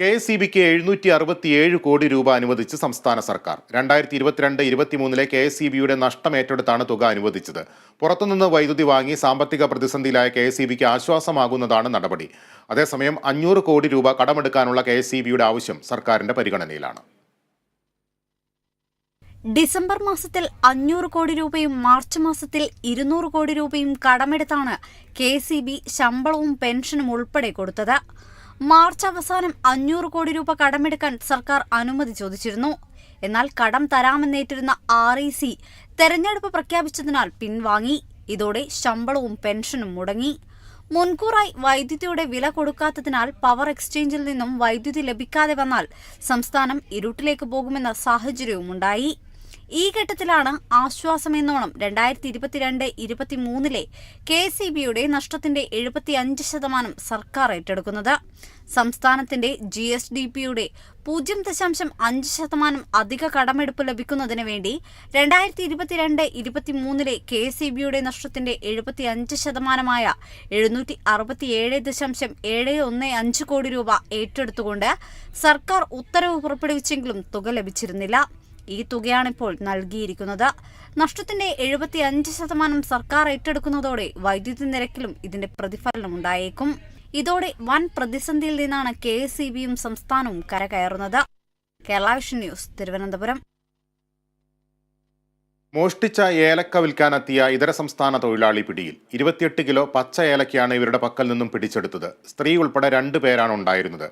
K S E ബിക്ക് എഴുന്നൂറ്റി അറുപത്തിയേഴ് കോടി രൂപ അനുവദിച്ച് സംസ്ഥാന സർക്കാർ. രണ്ടായിരത്തി ഇരുപത്തിരണ്ട് ഇരുപത്തിമൂന്നിലെ കെ എസ് ഇ ബിയുടെ നഷ്ടം ഏറ്റെടുത്താണ് തുക അനുവദിച്ചത്. പുറത്തുനിന്ന് വൈദ്യുതി വാങ്ങി സാമ്പത്തിക പ്രതിസന്ധിയിലായ കെ എസ് ഇ ബിക്ക് ആശ്വാസമാകുന്നതാണ് നടപടി. അതേസമയം അഞ്ഞൂറ് കോടി രൂപ കടമെടുക്കാനുള്ള കെ എസ് ബിയുടെ ആവശ്യം സർക്കാരിന്റെ പരിഗണനയിലാണ്. ഡിസംബർ മാസത്തിൽ അഞ്ഞൂറ് കോടി രൂപയും മാർച്ച് മാസത്തിൽ ഇരുന്നൂറ് കോടി രൂപയും കടമെടുത്താണ് കെ സി ബി ശമ്പളവും പെൻഷനും ഉൾപ്പെടെ കൊടുത്തത്. മാർച്ച് അവസാനം അഞ്ഞൂറ് കോടി രൂപ കടമെടുക്കാൻ സർക്കാർ അനുമതി ചോദിച്ചിരുന്നു. എന്നാൽ കടം തരാമെന്നേറ്റിരുന്ന ആർ ഇ സി തെരഞ്ഞെടുപ്പ് പ്രഖ്യാപിച്ചതിനാൽ പിൻവാങ്ങി. ഇതോടെ ശമ്പളവും പെൻഷനും മുടങ്ങി. മുൻകൂറായി വൈദ്യുതിയുടെ വില കൊടുക്കാത്തതിനാൽ പവർ എക്സ്ചേഞ്ചിൽ നിന്നും വൈദ്യുതി ലഭിക്കാതെ വന്നാൽ സംസ്ഥാനം ഇരുട്ടിലേക്ക് പോകുമെന്ന സാഹചര്യവുമുണ്ടായി. ഈ ഘട്ടത്തിലാണ് ആശ്വാസമെന്നോണം രണ്ടായിരത്തി ഇരുപത്തിരണ്ട് ഇരുപത്തിമൂന്നിലെ കെ സി ബിയുടെ നഷ്ടത്തിന്റെ എഴുപത്തിയഞ്ച് ശതമാനം സർക്കാർ ഏറ്റെടുക്കുന്നത്. സംസ്ഥാനത്തിന്റെ ജി എസ് ഡി പിയുടെ പൂജ്യം ദശാംശം അഞ്ച് ശതമാനം അധിക കടമെടുപ്പ് ലഭിക്കുന്നതിന് വേണ്ടി രണ്ടായിരത്തി ഇരുപത്തിരണ്ട് ഇരുപത്തിമൂന്നിലെ കെ സി ബിയുടെ നഷ്ടത്തിന്റെ എഴുപത്തിയഞ്ച് ശതമാനമായ എഴുന്നൂറ്റി അറുപത്തിയേഴ് ദശാംശം ഏഴ് ഒന്ന് അഞ്ച് കോടി രൂപ ഏറ്റെടുത്തുകൊണ്ട് സർക്കാർ ഉത്തരവ് പുറപ്പെടുവിച്ചെങ്കിലും തുക ലഭിച്ചിരുന്നില്ല. ഈ തുകയാണിപ്പോൾ നൽകിയിരിക്കുന്നത്. നഷ്ടത്തിന്റെ എഴുപത്തിയഞ്ച് ശതമാനം സർക്കാർ ഏറ്റെടുക്കുന്നതോടെ വൈദ്യുതി നിരക്കിലും ഇതിന്റെ പ്രതിഫലനം ഉണ്ടായേക്കും. ഇതോടെ വൻ പ്രതിസന്ധിയിൽ നിന്നാണ് കെ എസ് ഇ ബിയും സംസ്ഥാനവും കരകയറുന്നത്. Kerala vision news Thiruvananthapuram. മോഷ്ടിച്ച ഏലക്ക വിൽക്കാനെത്തിയ ഇതര സംസ്ഥാന തൊഴിലാളി പിടിയിൽ ഇരുപത്തിയെട്ട് കിലോ പച്ച ഏലക്കയാണ് ഇവരുടെ പക്കൽ നിന്നും പിടിച്ചെടുത്തത്. സ്ത്രീ ഉൾപ്പെടെ രണ്ടു പേരാണ് ഉണ്ടായിരുന്നത്.